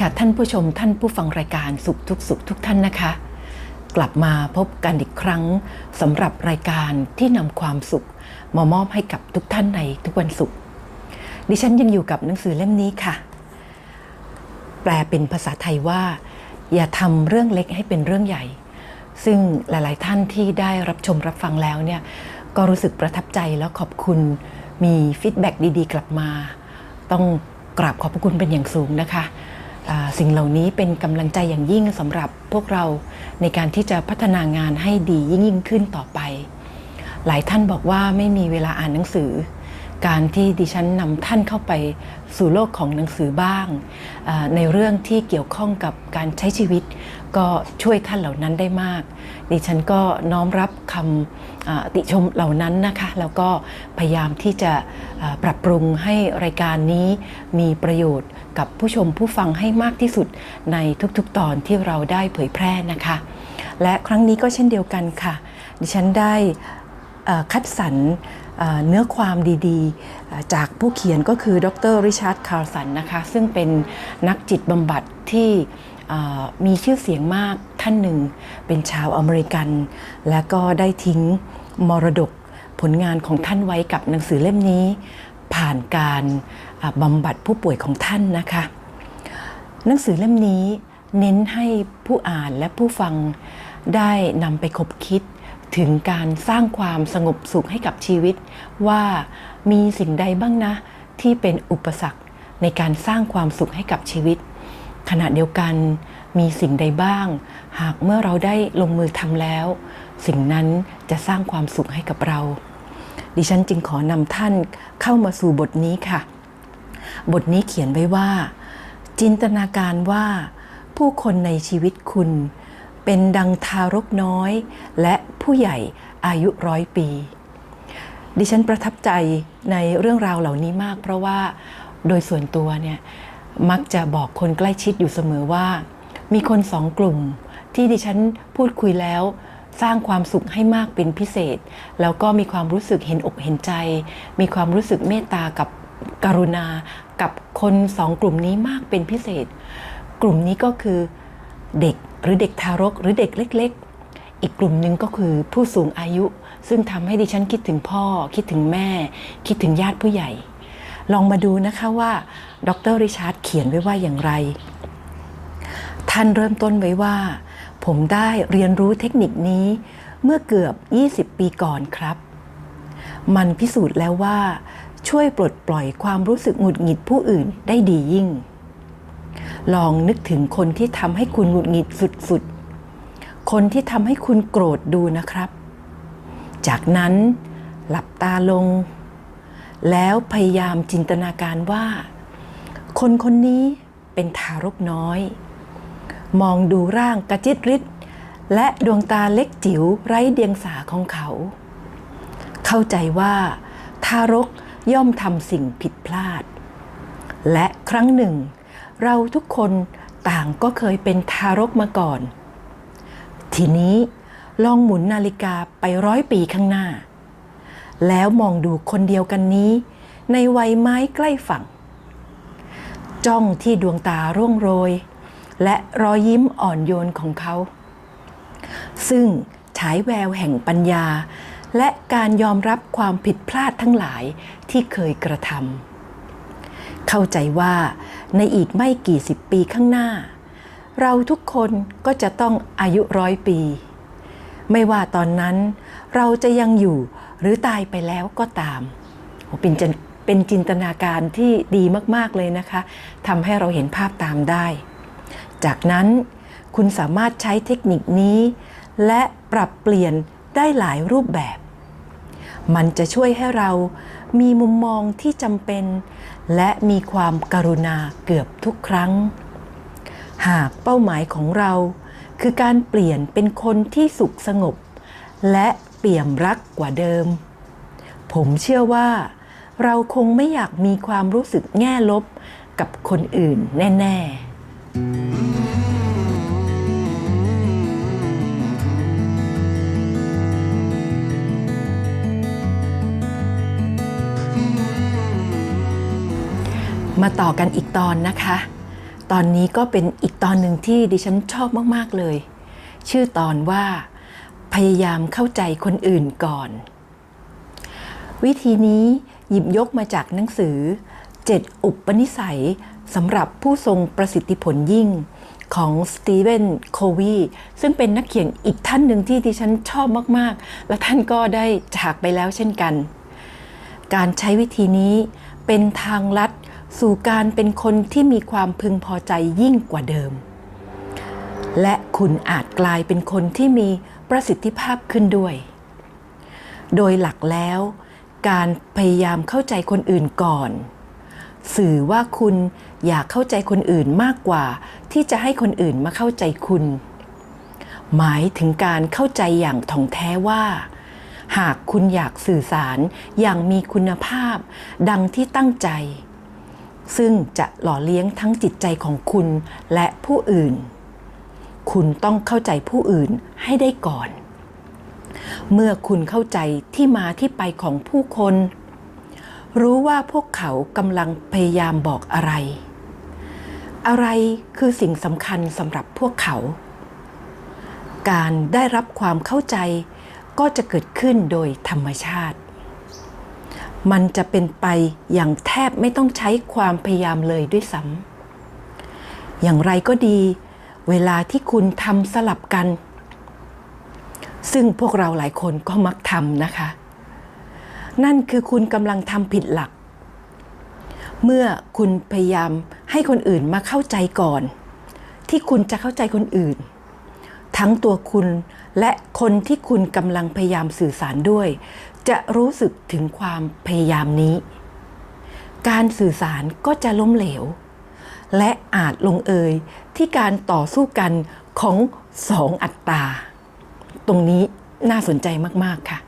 ค่ะท่านผู้ชมท่านผู้ฟังรายการสุขทุกสุขทุกท่านนะคะ กลับมาพบกันอีกครั้งสำหรับรายการที่นำความสุข มามอบให้กับทุกท่านในทุกวันศุกร์ดิฉันยังอยู่กับหนังสือเล่มนี้ค่ะ แปลเป็นภาษาไทยว่า อย่าทำเรื่องเล็กให้เป็นเรื่องใหญ่ ซึ่งหลาย ๆ ท่านที่ได้รับชมรับฟังแล้วเนี่ยก็รู้สึกประทับใจแล้วขอบคุณมีฟีดแบ็กดี ๆ กลับมา ต้องกราบขอบพระคุณเป็นอย่างสูงนะคะ สิ่งเหล่านี้เป็นกำลังใจอย่างยิ่งสำหรับพวกเราในการที่จะพัฒนางานให้ดียิ่งยิ่งขึ้นต่อไป หลายท่านบอกว่าไม่มีเวลาอ่านหนังสือ การที่ดิฉันนำท่านเข้าไปสู่โลกของหนังสือบ้าง ในเรื่องที่เกี่ยวข้องกับการใช้ชีวิต ก็ช่วยท่านเหล่านั้นได้มาก ดิฉันก็น้อมรับคำติชมเหล่านั้นนะคะ แล้วก็พยายามที่จะปรับปรุงให้รายการนี้มีประโยชน์กับผู้ชมผู้ฟังให้มากที่สุดในทุกๆตอนที่เราได้เผยแพร่นะคะ และครั้งนี้ก็เช่นเดียวกันค่ะ ดิฉันได้คัดสรร เนื้อความดีๆ จากผู้เขียนก็คือดรริชาร์ดคาร์สันนะคะซึ่งเป็นนักจิตบำบัดที่มีชื่อเสียงมากท่านหนึ่ง เป็นชาวอเมริกัน และก็ได้ทิ้งมรดกผลงานของท่านไว้กับหนังสือเล่มนี้ ผ่านการบำบัดผู้ป่วยของท่านนะคะ หนังสือเล่มนี้เน้นให้ผู้อ่านและผู้ฟังได้นำไปคบคิด ถึงการสร้างความสงบสุขให้กับชีวิต ว่ามีสิ่งใดบ้างนะ ที่เป็นอุปสรรคในการสร้างความสุขให้กับชีวิต ขณะเดียวกันมีสิ่งใดบ้าง หากเมื่อเราได้ลงมือทำแล้ว สิ่งนั้นจะสร้างความสุขให้กับเรา ดิฉันจึงขอนำท่านเข้ามาสู่บทนี้ค่ะ บทนี้เขียนไว้ว่า จินตนาการว่า ผู้คนในชีวิตคุณ เป็นดังทารกน้อย และผู้ใหญ่อายุร้อยปี ดิฉันประทับใจในเรื่องราวเหล่านี้มาก เพราะว่าโดยส่วนตัวเนี่ยมักจะบอกคนใกล้ชิดอยู่เสมอว่า มีคนสองกลุ่ม ที่ดิฉันพูดคุยแล้ว สร้างความสุขให้มากเป็นพิเศษ แล้วก็มีความรู้สึกเห็นอกเห็นใจ มีความรู้สึกเมตตากับกรุณา กับคนสองกลุ่มนี้มากเป็นพิเศษ กลุ่มนี้ก็คือเด็ก หรือเด็กทารกหรือเด็กเล็ก ๆ อีกกลุ่มหนึ่งก็คือผู้สูงอายุ ซึ่งทำให้ดิฉันคิดถึงพ่อ คิดถึงแม่ คิดถึงญาติผู้ใหญ่ ลองมาดูนะคะว่าดรริชาร์ดเขียนไว้ว่าอย่างไร ท่านเริ่มต้นไว้ว่า ผมได้เรียนรู้เทคนิคนี้เมื่อเกือบ 20 ปีก่อนครับ มันพิสูจน์แล้วว่าช่วยปลดปล่อยความรู้สึกหงุดหงิดผู้อื่นได้ดียิ่ง ลองนึกถึงคนที่ทำให้คุณหงุดหงิดสุดๆ คนที่ทำให้คุณโกรธดูนะครับ จากนั้นหลับตาลง แล้วพยายามจินตนาการว่า คนคนนี้เป็นทารกน้อย มองดูร่างกระจิตริดและดวงตาเล็กจิ๋วไร้เดียงสาของเขา เข้าใจว่า ทารกย่อมทำสิ่งผิดพลาด และครั้งหนึ่ง เราทุกคนต่างก็เคยเป็นทารกมาก่อน ทีนี้ลองหมุนนาฬิกาไปร้อยปีข้างหน้า แล้วมองดูคนเดียวกันนี้ ในวัยไม้ใกล้ฝั่ง จ้องที่ดวงตาร่วงโรย และรอยยิ้มอ่อนโยนของเขา ซึ่งฉายแววแห่งปัญญา และการยอมรับความผิดพลาดทั้งหลายที่เคยกระทำ เข้าใจว่าในอีกไม่กี่สิบปีข้างหน้า เราทุกคนก็จะต้องอายุร้อยปี ไม่ว่าตอนนั้นเราจะยังอยู่หรือตายไปแล้วก็ตามเป็นจินเป็นจินตนาการที่ดีมาก ๆ เลยนะคะทำให้เราเห็นภาพตามได้ จากนั้นคุณสามารถใช้เทคนิคนี้ และปรับเปลี่ยนได้หลายรูปแบบ มันจะช่วยให้เรามีมุมมองที่จำเป็นและมีความกรุณาเกือบทุกครั้ง หากเป้าหมายของเรา คือการเปลี่ยนเป็นคนที่สุขสงบ และเปี่ยมรักกว่าเดิม ผมเชื่อว่า เราคงไม่อยากมีความรู้สึกแง่ลบกับคนอื่นแน่ ๆ มาต่อกันอีกตอนนะคะ ตอนนี้ก็เป็นอีกตอนหนึ่งที่ดิฉันชอบมาก ๆ เลย ชื่อตอนว่า พยายามเข้าใจคนอื่นก่อน วิธีนี้หยิบยกมาจากหนังสือ 7 อุปนิสัยสำหรับผู้ทรงประสิทธิผลยิ่งของสตีเวนโควีซึ่งเป็นนักเขียนอีกท่านหนึ่งที่ดิฉันชอบมาก ๆ และท่านก็ได้จากไปแล้วเช่นกัน การใช้วิธีนี้เป็นทางลัด สู่การเป็นคนที่มีความพึงพอใจยิ่งกว่าเดิม และคุณอาจกลายเป็นคนที่มีประสิทธิภาพขึ้นด้วย โดยหลักแล้ว การพยายามเข้าใจคนอื่นก่อน สื่อว่าคุณอยากเข้าใจคนอื่นมากกว่า ที่จะให้คนอื่นมาเข้าใจคุณ หมายถึงการเข้าใจอย่างถ่องแท้ว่าหากคุณอยากสื่อสารอย่างมีคุณภาพ ดังที่ตั้งใจ ซึ่งจะหล่อเลี้ยงทั้งจิตใจของคุณและผู้อื่น คุณต้องเข้าใจผู้อื่นให้ได้ก่อน เมื่อคุณเข้าใจที่มาที่ไปของผู้คน รู้ว่าพวกเขากำลังพยายามบอกอะไร อะไรคือสิ่งสำคัญสำหรับพวกเขา การได้รับความเข้าใจก็จะเกิดขึ้นโดยธรรมชาติ มันจะเป็นไปอย่างแทบไม่ต้องใช้ความพยายามเลยด้วยซ้ำอย่างไรก็ดี เวลาที่คุณทำสลับกัน ซึ่งพวกเราหลายคนก็มักทำนะคะ นั่นคือคุณกำลังทำผิดหลัก เมื่อคุณพยายามให้คนอื่นมาเข้าใจก่อน ที่คุณจะเข้าใจคนอื่น ทั้งตัวคุณ และคนที่คุณกำลังพยายามสื่อสารด้วย จะรู้สึกถึงความพยายามนี้ การสื่อสารก็จะล้มเหลว และอาจลงเอยที่การต่อสู้กันของสองอัตตาตรงนี้น่าสนใจมาก ๆ ค่ะ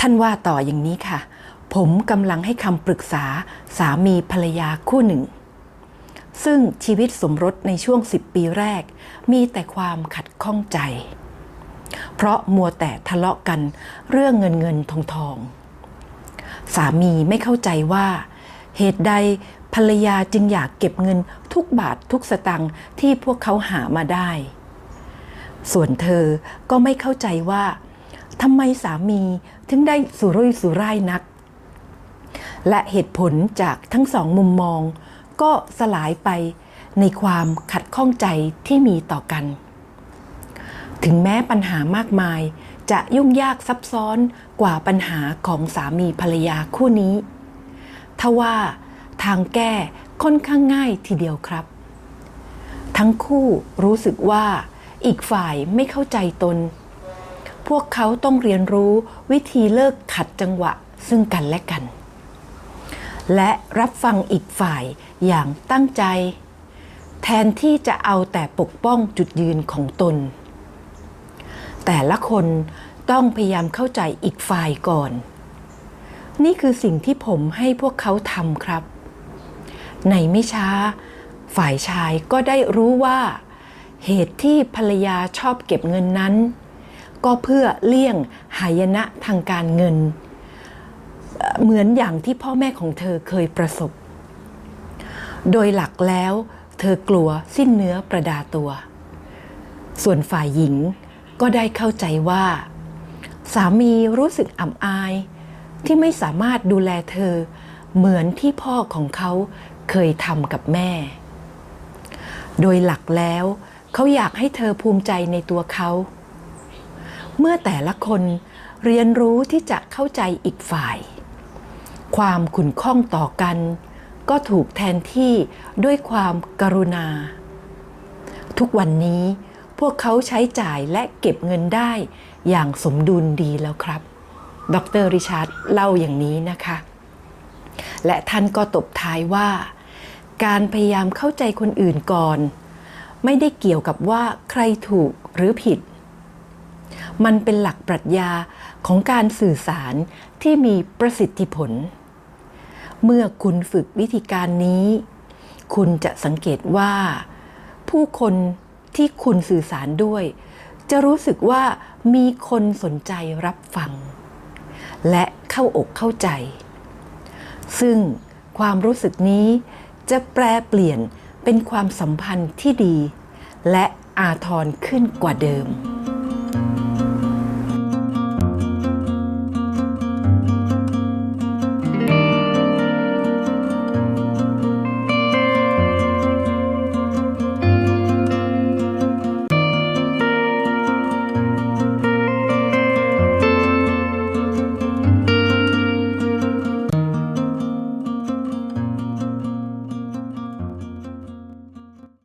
ท่านว่าต่ออย่างนี้ค่ะ ผมกำลังให้คำปรึกษาสามีภรรยาคู่หนึ่ง ซึ่งชีวิตสมรสในช่วง 10 ปีแรก มีแต่ความขัดข้องใจ เพราะมัวแต่ทะเลาะกันเรื่องเงินเงินทองทอง สามีไม่เข้าใจว่า เหตุใดภรรยาจึงอยากเก็บเงินทุกบาททุกสตังค์ที่พวกเขาหามาได้ ส่วนเธอก็ไม่เข้าใจว่าทำไมสามีถึงได้สุรุ่ยสุร่ายนัก และเหตุผลจากทั้งสองมุมมอง ก็สลายไปในความขัดข้องใจที่มีต่อกัน ถึงแม้ปัญหามากมายจะยุ่งยากซับซ้อนกว่าปัญหาของสามีภรรยาคู่นี้ทว่าทางแก้ค่อนข้างง่ายทีเดียวครับ ทั้งคู่รู้สึกว่าอีกฝ่ายไม่เข้าใจตน พวกเขาต้องเรียนรู้วิธีเลิกขัดจังหวะซึ่งกันและกัน และรับฟังอีกฝ่ายอย่างตั้งใจ แทนที่จะเอาแต่ปกป้องจุดยืนของตน แต่ละคนต้องพยายามเข้าใจอีกฝ่ายก่อน นี่คือสิ่งที่ผมให้พวกเขาทำครับ ในไม่ช้า ฝ่ายชายก็ได้รู้ว่า เหตุที่ภรรยาชอบเก็บเงินนั้น ก็เพื่อเลี่ยงหายนะทางการเงิน เหมือนอย่างที่พ่อแม่ของเธอเคยประสบ โดยหลักแล้ว เธอกลัวสิ้นเนื้อประดาตัว ส่วนฝ่ายหญิงก็ได้เข้าใจว่า สามีรู้สึกอ่ำอาย ที่ไม่สามารถดูแลเธอ เหมือนที่พ่อของเขาเคยทำกับแม่ โดยหลักแล้วเขาอยากให้เธอภูมิใจในตัวเขา เมื่อแต่ละคนเรียนรู้ที่จะเข้าใจอีกฝ่าย ความขุ่นข้องต่อกัน ก็ถูกแทนที่ด้วยความกรุณา ทุกวันนี้พวกเขาใช้จ่ายและเก็บเงินได้อย่างสมดุลดีแล้วครับ ดรริชาร์ดเล่าอย่างนี้นะคะ และท่านก็ตบท้ายว่า การพยายามเข้าใจคนอื่นก่อน ไม่ได้เกี่ยวกับว่าใครถูกหรือผิด มันเป็นหลักปรัชญาของการสื่อสารที่มีประสิทธิผล เมื่อคุณฝึกวิธีการนี้ คุณจะสังเกตว่า ผู้คนที่คุณสื่อสารด้วย จะรู้สึกว่ามีคนสนใจรับฟัง และเข้าอกเข้าใจ ซึ่งความรู้สึกนี้จะแปลเปลี่ยนเป็นความสัมพันธ์ที่ดี และอาทรขึ้นกว่าเดิม